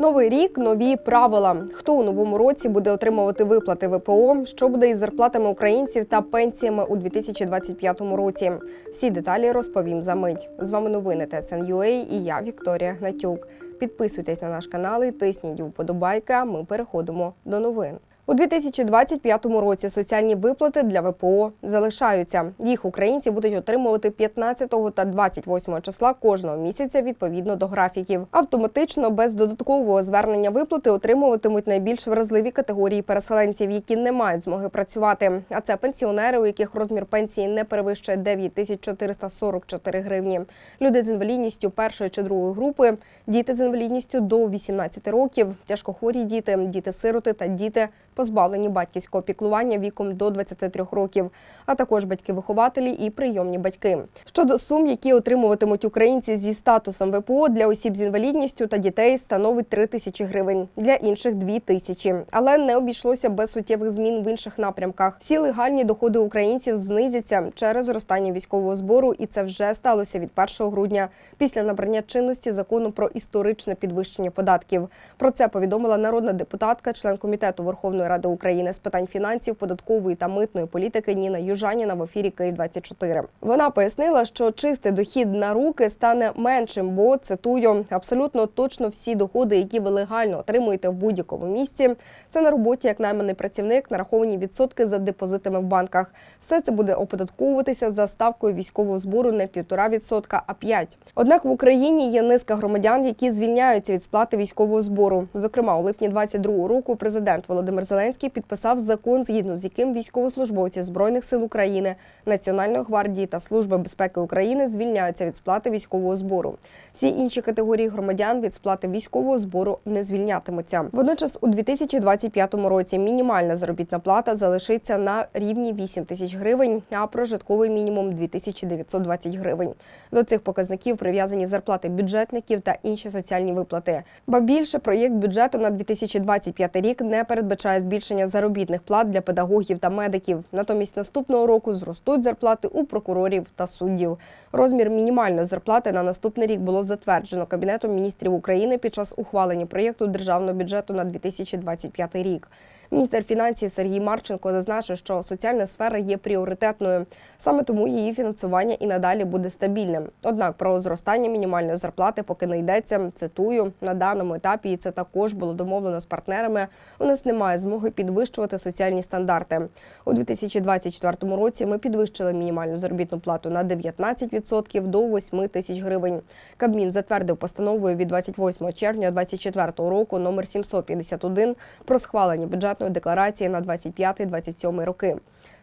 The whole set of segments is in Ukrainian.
Новий рік, нові правила. Хто у новому році буде отримувати виплати ВПО? Що буде із зарплатами українців та пенсіями у 2025 році? Всі деталі розповім за мить. З вами новини ТСНЮА і я Вікторія Гнатюк. Підписуйтесь на наш канал і тисніть вподобайки. Ми переходимо до новин. У 2025 році соціальні виплати для ВПО залишаються. Їх українці будуть отримувати 15 та 28 числа кожного місяця відповідно до графіків. Автоматично без додаткового звернення виплати отримуватимуть найбільш вразливі категорії переселенців, які не мають змоги працювати. А це пенсіонери, у яких розмір пенсії не перевищує 9444 гривні. Люди з інвалідністю першої чи другої групи, діти з інвалідністю до 18 років, тяжкохворі діти, діти-сироти та діти позбавлені батьківського піклування віком до 23 років, а також батьки-вихователі і прийомні батьки. Щодо сум, які отримуватимуть українці зі статусом ВПО для осіб з інвалідністю та дітей, становить 3 тисячі гривень, для інших 2 тисячі. Але не обійшлося без суттєвих змін в інших напрямках. Всі легальні доходи українців знизяться через зростання військового збору, і це вже сталося від 1 грудня після набрання чинності закону про історичне підвищення податків. Про це повідомила народна депутатка, член комітету Верховної Ради України з питань фінансів, податкової та митної політики Ніна Южаніна в ефірі Київ 24 Вона пояснила, що чистий дохід на руки стане меншим, бо цитую абсолютно точно всі доходи, які ви легально отримуєте в будь-якому місці. Це на роботі як найманий працівник, нараховані відсотки за депозитами в банках. Все це буде оподатковуватися за ставкою військового збору не 1,5%, а 5%. Однак в Україні є низка громадян, які звільняються від сплати військового збору. Зокрема, у липні 22 року президент Володимир Зеленський підписав закон, згідно з яким військовослужбовці збройних сил України, Національної гвардії та Служби безпеки України звільняються від сплати військового збору. Всі інші категорії громадян від сплати військового збору не звільнятимуться. Водночас, у 2025 році мінімальна заробітна плата залишиться на рівні 8 тисяч гривень, а прожитковий мінімум 2920 гривень. До цих показників прив'язані зарплати бюджетників та інші соціальні виплати. Ба більше проєкт бюджету на 2025 рік не передбачає збільшення заробітних плат для педагогів та медиків. Натомість наступного року зростуть зарплати у прокурорів та суддів. Розмір мінімальної зарплати на наступний рік було затверджено Кабінетом міністрів України під час ухвалення проєкту державного бюджету на 2025 рік. Міністр фінансів Сергій Марченко зазначив, що соціальна сфера є пріоритетною. Саме тому її фінансування і надалі буде стабільним. Однак про зростання мінімальної зарплати поки не йдеться. Цитую на даному етапі, і це також було домовлено з партнерами. У нас немає змоги підвищувати соціальні стандарти. У 2024 році ми підвищили мінімальну заробітну плату на 19% до 8 тисяч гривень. Кабмін затвердив постановою від 28 червня 2024 року номер 751 про схвалення бюджетної декларації на 25-27 роки.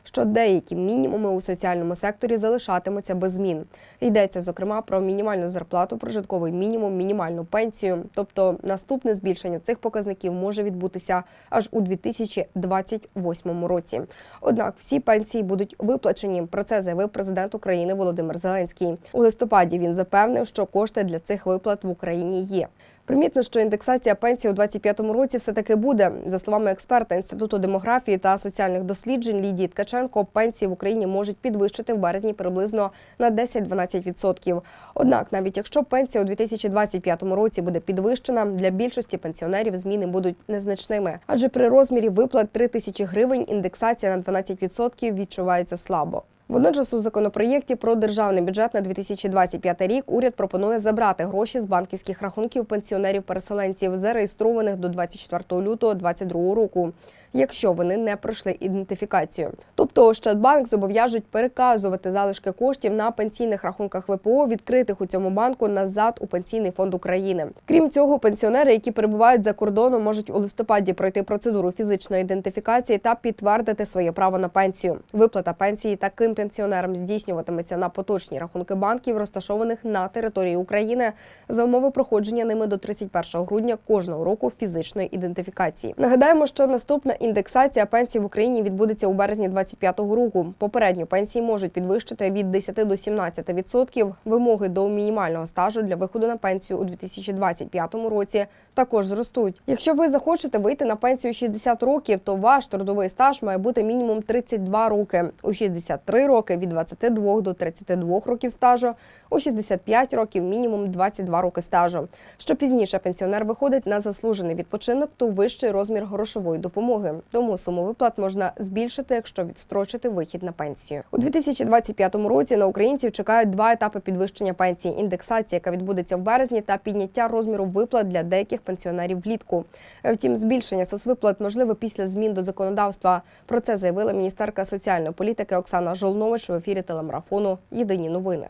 Що деякі мінімуми у соціальному секторі залишатимуться без змін. Йдеться зокрема про мінімальну зарплату, прожитковий мінімум, мінімальну пенсію. Тобто наступне збільшення цих показників може відбутися аж у 2028 році. Однак всі пенсії будуть виплачені. Про це заявив президент України Володимир Зеленський. У листопаді він запевнив, що кошти для цих виплат в Україні є. Примітно, що індексація пенсії у 2025 році все таки буде. За словами експерта інституту демографії та соціальних досліджень Лідії Ткаченко, пенсії в Україні можуть підвищити в березні приблизно на 10-12%. Однак, навіть якщо пенсія у 2025 році буде підвищена, для більшості пенсіонерів зміни будуть незначними, адже при розмірі виплат 3 тисячі гривень індексація на 12% відчувається слабо. Водночас у законопроєкті про державний бюджет на 2025 рік уряд пропонує забрати гроші з банківських рахунків пенсіонерів-переселенців, зареєстрованих до 24 лютого 2022 року. Якщо вони не пройшли ідентифікацію, тобто Ощадбанк зобов'яжуть переказувати залишки коштів на пенсійних рахунках ВПО, відкритих у цьому банку назад у пенсійний фонд України. Крім цього, пенсіонери, які перебувають за кордоном, можуть у листопаді пройти процедуру фізичної ідентифікації та підтвердити своє право на пенсію. Виплата пенсії таким пенсіонерам здійснюватиметься на поточні рахунки банків, розташованих на території України, за умови проходження ними до 31 грудня кожного року фізичної ідентифікації. Нагадаємо, що наступна Індексація пенсій в Україні відбудеться у березні 2025 року. Попередньо пенсії можуть підвищити від 10 до 17 відсотків. Вимоги до мінімального стажу для виходу на пенсію у 2025 році також зростуть. Якщо ви захочете вийти на пенсію 60 років, то ваш трудовий стаж має бути мінімум 32 роки. У 63 роки від 22 до 32 років стажу, у 65 років мінімум 22 роки стажу. Що пізніше пенсіонер виходить на заслужений відпочинок, то вищий розмір грошової допомоги. Тому суму виплат можна збільшити, якщо відстрочити вихід на пенсію. У 2025 році на українців чекають два етапи підвищення пенсії: індексація, яка відбудеться в березні, та підняття розміру виплат для деяких пенсіонерів влітку. Втім, збільшення соцвиплат можливе після змін до законодавства. Про це заявила міністерка соціальної політики Оксана Жолнович в ефірі телемарафону Єдині новини.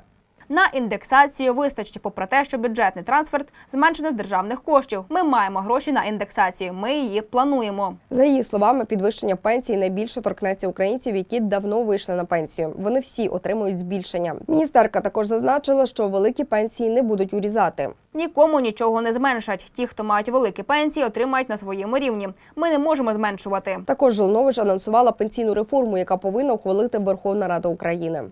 На індексацію вистачить, попри те, що бюджетний трансферт зменшено з державних коштів. Ми маємо гроші на індексацію. Ми її плануємо. За її словами, підвищення пенсії найбільше торкнеться українців, які давно вийшли на пенсію. Вони всі отримують збільшення. Міністерка також зазначила, що великі пенсії не будуть урізати. Нікому нічого не зменшать. Ті, хто мають великі пенсії, отримають на своєму рівні. Ми не можемо зменшувати. Також Жолнович анонсувала пенсійну реформу, яка повинна ухвалити Верховна Рада України.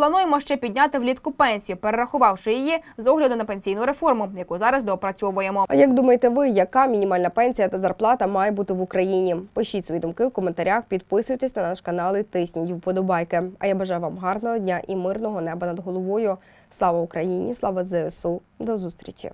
Плануємо ще підняти влітку пенсію, перерахувавши її з огляду на пенсійну реформу, яку зараз доопрацьовуємо. А як думаєте ви, яка мінімальна пенсія та зарплата має бути в Україні? Пишіть свої думки в коментарях, підписуйтесь на наш канал і тисніть вподобайки. А я бажаю вам гарного дня і мирного неба над головою. Слава Україні! Слава ЗСУ! До зустрічі!